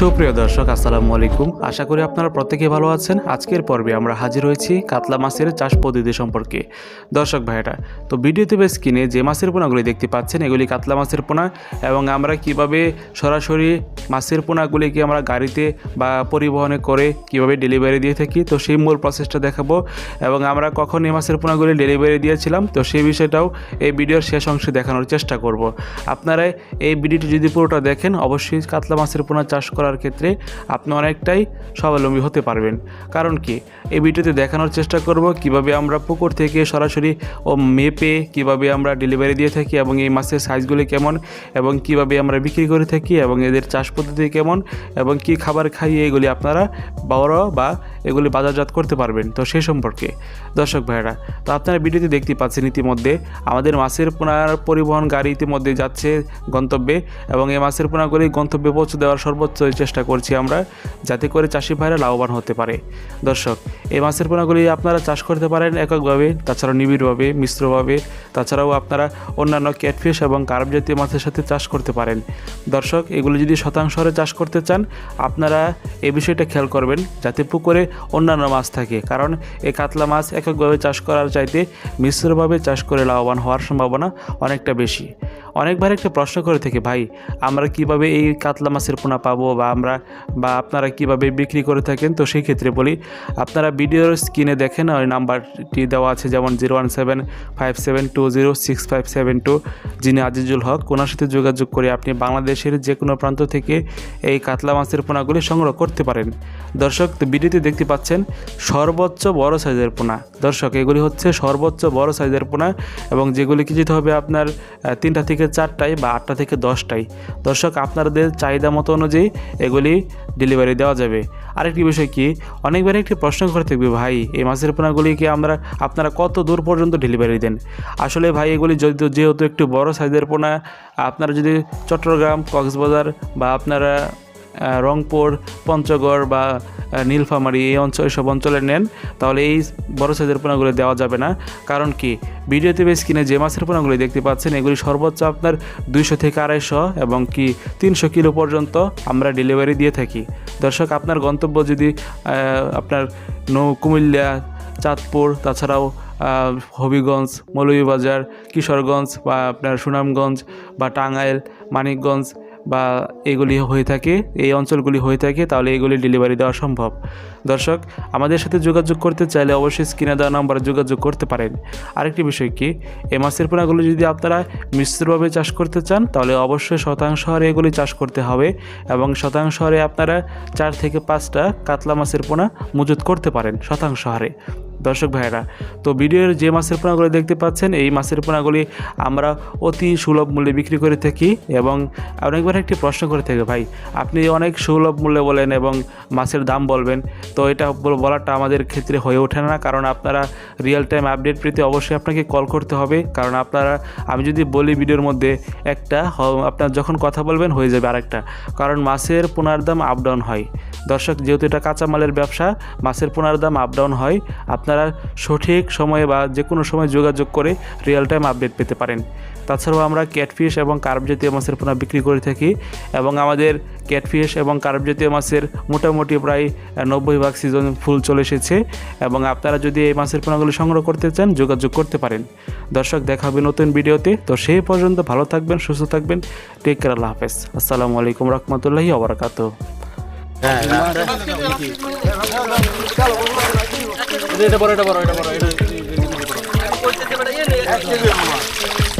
সুপ্রিয় দর্শক, আসসালামু আলাইকুম। আশা করি আপনারা প্রত্যেকে ভালো আছেন। আজকের পর্বে আমরা হাজির হয়েছি কাতলা মাছের চাষ পদ্ধতি সম্পর্কে। দর্শক ভাইরা তো ভিডিওতে বেশ কিনে যে মাছের পোনাগুলি দেখতে পাচ্ছেন, এগুলি কাতলা মাছের পোনা এবং আমরা কীভাবে সরাসরি মাছের পোনাগুলিকে আমরা গাড়িতে বা পরিবহনে করে কীভাবে ডেলিভারি দিয়ে থাকি, তো সেই মূল প্রসেসটা দেখাবো এবং আমরা কখন এই মাছের পোনাগুলি ডেলিভারি দিয়েছিলাম, তো সেই বিষয়টাও এই ভিডিওর শেষ অংশে দেখানোর চেষ্টা করব। আপনারা এই ভিডিওটি যদি পুরোটা দেখেন, অবশ্যই কাতলা মাছের পোনা চাষ করার ক্ষেত্রে আপনি অনেকটাই স্বাবলম্বী হতে পারবেন। কারণ কি? এই ভিডিওতে দেখানোর চেষ্টা করব কীভাবে আমরা পুকুর থেকে সরাসরি, ও মেপে কীভাবে আমরা ডেলিভারি দিয়ে থাকি এবং এই মাছের সাইজগুলি কেমন এবং কীভাবে আমরা বিক্রি করে থাকি এবং এদের চাষ পদ্ধতি কেমন এবং কি খাবার খাইয়ে এগুলি আপনারা বড় বা এগুলি বাজারজাত করতে পারবেন। তো সেই সম্পর্কে। দর্শক ভাইরা তো আপনারা ভিডিওতে দেখতে পাচ্ছেন ইতিমধ্যে আমাদের মাছের পোনার পরিবহন গাড়ি ইতিমধ্যে যাচ্ছে গন্তব্যে এবং এই মাছের পোনাগুলি গন্তব্যে পৌঁছে দেওয়ার সর্বোচ্চ চেষ্টা করছি আমরা, যাতে করে চাষি ভাইরা লাভবান হতে পারে। দর্শক, এই মাছের পোনাগুলি আপনারা চাষ করতে পারেন এককভাবে, তাছাড়াও নিবিড়ভাবে, মিশ্রভাবে, তাছাড়াও আপনারা অন্যান্য ক্যাটফিশ এবং কার্প জাতীয় মাছের সাথে চাষ করতে পারেন। দর্শক, এগুলি যদি শতাংশ হারে চাষ করতে চান, আপনারা এ বিষয়টা খেয়াল করবেন, যাতে পুকুরে অন্যান্য মাছ থাকে। কারণ এই কাতলা মাছ এককভাবে চাষ করার চাইতে মিশ্রভাবে চাষ করে লাভবান হওয়ার সম্ভাবনা অনেকটা বেশি। অনেকবার একটা প্রশ্ন করে থেকে, ভাই, আমরা কীভাবে এই কাতলা মাছের পোনা পাবো বা আমরা, বা আপনারা কীভাবে বিক্রি করে থাকেন? তো সেই ক্ষেত্রে বলি, আপনারা ভিডিওর স্ক্রিনে দেখেন, ওই নাম্বারটি দেওয়া আছে, যেমন zero one seven five seven two, zero six five seven two, যিনি আজিজুল হক। ওনার সাথে যোগাযোগ করে আপনি বাংলাদেশের যে কোনো প্রান্ত থেকে এই কাতলা মাছের পোনাগুলি সংগ্রহ করতে পারেন। দর্শক ভিডিওতে দেখতে পাচ্ছেন, সর্বোচ্চ বড় সাইজের পোনা। দর্শক, এগুলি হচ্ছে সর্বোচ্চ বড় সাইজের পোনা এবং যেগুলি কি যেতে হবে আপনার তিনটা থেকে চারটায় বা আটটা থেকে দশটায়। দর্শক, আপনাদের চাহিদা মতো অনুযায়ী এগুলি ডেলিভারি দেওয়া যাবে। আরেকটি বিষয় কি? অনেকবার একটি প্রশ্ন করে থাকবে, ভাই, এই মাছের পোনাগুলিকে আমরা, আপনারা কত দূর পর্যন্ত ডেলিভারি দেন? আসলে ভাই, এগুলি যদি যেহেতু একটু বড় সাইজের পোনা, আপনারা যদি চট্টগ্রাম, কক্সবাজার বা আপনারা রংপুর, পঞ্চগড় বা নীলফামারী এই অঞ্চল সব অঞ্চলে নেন, তাহলে এই বড় সাইজের পোনাগুলো দেওয়া যাবে না। কারণ কি? ভিডিওতে বেশ কিনে যে মাছের পোনাগুলি দেখতে পাচ্ছেন, এগুলি সর্বোচ্চ আপনার দুইশো থেকে আড়াইশো এবং কি তিনশো কিলো পর্যন্ত আমরা ডেলিভারি দিয়ে থাকি। দর্শক, আপনার গন্তব্য যদি আপনার নৌ, কুমিল্লা, চাঁদপুর, তাছাড়াও হবিগঞ্জ, মৌলভীবাজার, কিশোরগঞ্জ বা আপনার সুনামগঞ্জ বা টাঙ্গাইল, মানিকগঞ্জ বা এগুলি হয়ে থাকে, এই অঞ্চলগুলি হয়ে থাকে, তাহলে এগুলি ডেলিভারি দেওয়া সম্ভব। দর্শক, আমাদের সাথে যোগাযোগ করতে চাইলে অবশ্যই স্ক্রিনে দেওয়া নাম্বারে যোগাযোগ করতে পারেন। আরেকটি বিষয় কি এ মাছের পোনাগুলো যদি আপনারা মিশ্রভাবে চাষ করতে চান, তাহলে অবশ্যই শতাংশ হারে এগুলি চাষ করতে হবে এবং শতাংশ হারে আপনারা চার থেকে পাঁচটা কাতলা মাছের পোনা মজুত করতে পারেন শতাংশ হারে। দর্শক ভাইরা তো ভিডিওর যে মাছের পোনাগুলি দেখতে পাচ্ছেন, এই মাছের পোনাগুলি আমরা অতি সুলভ মূল্যে বিক্রি করে থাকি এবং অনেকবার একটি প্রশ্ন করে থাকে, ভাই, আপনি অনেক সুলভ মূল্যে বলেন এবং মাছের দাম বলবেন, তো এটা বল- বলাটা আমাদের ক্ষেত্রে হয়ে ওঠে না, কারণ আপনারা রিয়েল টাইম আপডেট পেতে অবশ্যই আপনাকে কল করতে হবে, কারণ আপনারা, আমি যদি বলি ভিডিওর মধ্যে একটা আপনার যখন কথা বলবেন হয়ে যাবে আরেকটা, কারণ মাছের পোনার দাম আপ ডাউন হয়। দর্শক, যেহেতু এটা কাঁচামালের ব্যবসা, মাছের পোনার দাম আপ ডাউন হয়, আপনারা সঠিক সময়ে বা যে কোনো সময় যোগাযোগ করে রিয়েল টাইম আপডেট পেতে পারেন। তাছাড়াও আমরা ক্যাটফিশ এবং কার্প জাতীয় মাছের পোনা বিক্রি করে থাকি এবং আমাদের ক্যাটফিশ এবং কার্প জাতীয় মাছের মোটামুটি প্রায় নব্বই ভাগ সিজন ফুল চলে এসেছে এবং আপনারা যদি এই মাছের পোনাগুলো সংগ্রহ করতে চান, যোগাযোগ করতে পারেন। দর্শক, দেখা হবে নতুন ভিডিওতে। তো সেই পর্যন্ত ভালো থাকবেন, সুস্থ থাকবেন। টেক কেয়ার আল্লাহ হাফেজ। আসসালামু আলাইকুম রহমতুল্লাহি ওবরাকাত হ্যাঁ, হ্যাঁ। এটা বড় এটা বড় এটা বড় এটা